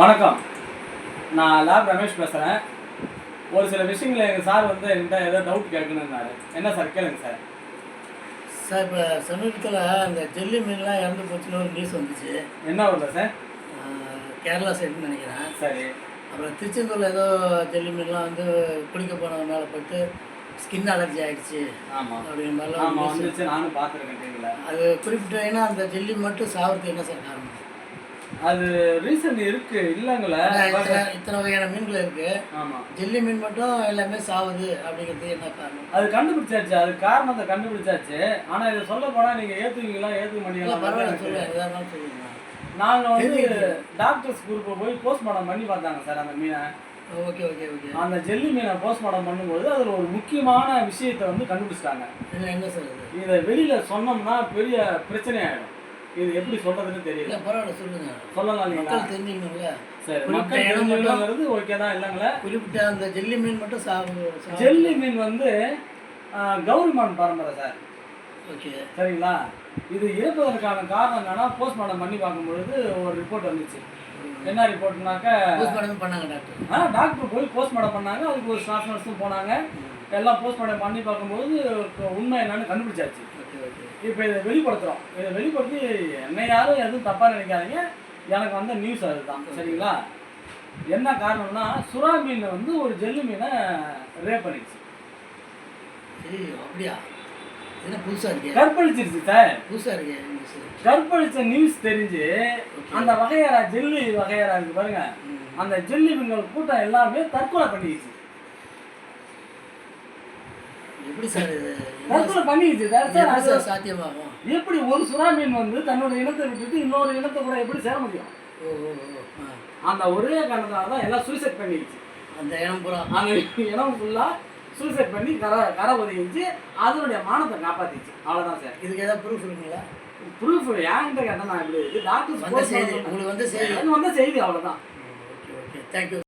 வணக்கம். நான் லேப் ரமேஷ் பேசுகிறேன் ஒரு சில விஷயங்களை எங்கள் சார் வந்து என்கிட்ட ஏதோ டவுட் கேட்கணுன்னாரு என்ன சார்? கேளுங்க சார். சார் இப்போ சமீபத்தில் அந்த ஜெல்லி மீன்லாம் இறந்து போச்சுன்னு ஒரு நியூஸ் வந்துச்சு. என்ன வருது சார்? கேரளா சைடுன்னு நினைக்கிறேன். சரி. அப்புறம் திருச்செந்தூரில் ஏதோ ஜெல்லி மீன்லாம் வந்து குளிக்க போனதுனால போயிட்டு ஸ்கின் அலர்ஜி ஆயிடுச்சு. ஆமாம் அப்படிங்கிற மாதிரிலாம். வந்துச்சு. நானும் பார்த்துருக்கேன் அது குறிப்பிட்ட ஏன்னா அந்த ஜெல்லி மட்டும் சாவறதுக்கு என்ன சார் காரணம்? அது ரீசன் இருக்கு இல்லைங்கள? இத்தனை வகையான மீன்கள் இருக்கு. ஆமாம் ஜெல்லி மீன் மட்டும் எல்லாமே சாவுது அப்படிங்கிறது என்ன காரணம்? அது கண்டுபிடிச்சாச்சு அது காரணத்தை கண்டுபிடிச்சாச்சு. ஆனால் இதை சொல்ல ஏற்றுவீங்களா ஏற்றுக்க இல்லை பரவாயில்ல மாட்டீங்களா நாங்கள் வந்து. டாக்டர்ஸ் குரூப்பை போய் போஸ்ட்மார்ட்டம் பண்ணி பார்த்தாங்க சார் அந்த மீனை. Okay okay okay. அந்த ஜெல்லி மீனை போஸ்ட்மார்ட்டம் பண்ணும்போது அதில் ஒரு முக்கியமான விஷயத்தை வந்து கண்டுபிடிச்சிட்டாங்க. என்ன என்ன சார் இது இதை வெளியில சொன்னோம்னா பெரிய பிரச்சனை ஆயிடும் இது எப்படி சொல்றதுன்னு தெரியல. பரவாயில்ல சொல்லுங்க. சொல்லலாம் மக்கள் தெரிஞ்சுக்கணும்ல சரி மக்கள் இடம் ஓகே தான் இல்லைங்களா? குறிப்பிட்ட அந்த ஜெல்லி மீன் மட்டும் சாவு- ஜெல்லி மீன் வந்து கௌரிமான் பரம்பரை சார். ஓகே. சரிங்களா? இது இறப்பதற்கான காரணம் என்னன்னா போஸ்ட்மார்ட்டம் பண்ணி பார்க்கும்பொழுது ஒரு ரிப்போர்ட் வந்துச்சு. என்ன ரிப்போர்ட்னாக்க போஸ்ட்மார்ட்டம் பண்ணாங்க டாக்டர். ஆ டாக்டர் போய் போஸ்ட்மார்ட்டம் பண்ணாங்க. அதுக்கு ஒரு ஸ்டாஃப் நர்ஸும் போனாங்க. எல்லாம் போஸ்ட்மார்ட்டம் பண்ணி பார்க்கும்போது உண்மை என்னன்னு கண்டுபிடிச்சாச்சு. இப்போ இதை வெளிப்படுத்துகிறோம் இதை வெளிப்படுத்தி என்னை யாரும் எதுவும் தப்பாக நினைக்காதீங்க. எனக்கு வந்த நியூஸ் அதுதான். சரிங்களா? என்ன காரணம்னா சுறா மீன் வந்து ஒரு ஜெல்லி மீனை ரேப் பண்ணிடுச்சு. அப்படியா? என்ன புதுசாக இருக்கே? கற்பழிச்சிருச்சு சார் புதுசாக இருக்கே கற்பழிச்ச நியூஸ் தெரிஞ்சு அந்த வகையறா ஜெல்லி வகையறா இருக்கு பாருங்க. அந்த ஜெல்லி மீன்கள் கூட்டம் எல்லாமே தற்கொலை பண்ணிடுச்சு. எப்படி சார் தற்கொலை சார். சார் அது சாத்தியமாகும்? எப்படி ஒரு சுறா மீன் வந்து தன்னோட இனத்தை விட்டுட்டு இன்னொரு இனத்தை கூட எப்படி சேர முடியும். அந்த ஒரே காரணத்தால தான் எல்லாம் சூசைட் பண்ணிடுச்சு. அந்த இடம் பூரா? அந்த இடம் ஃபுல்லாக சூசைட் பண்ணி கரை கரை ஒதுங்கிச்சு அதனுடைய மானத்தை காப்பாத்திச்சு அவ்வளோதான் சார். இதுக்கு ஏதாவது ப்ரூஃப் இருக்குங்களா? ப்ரூஃப் ஏன்ட்ட கேட்டால் நான் இப்படி இருக்கு டாக்டர் உங்களுக்கு வந்த செய்தி. வந்த செய்தி அவ்வளோதான் ஓகே ஓகே. தேங்க்யூ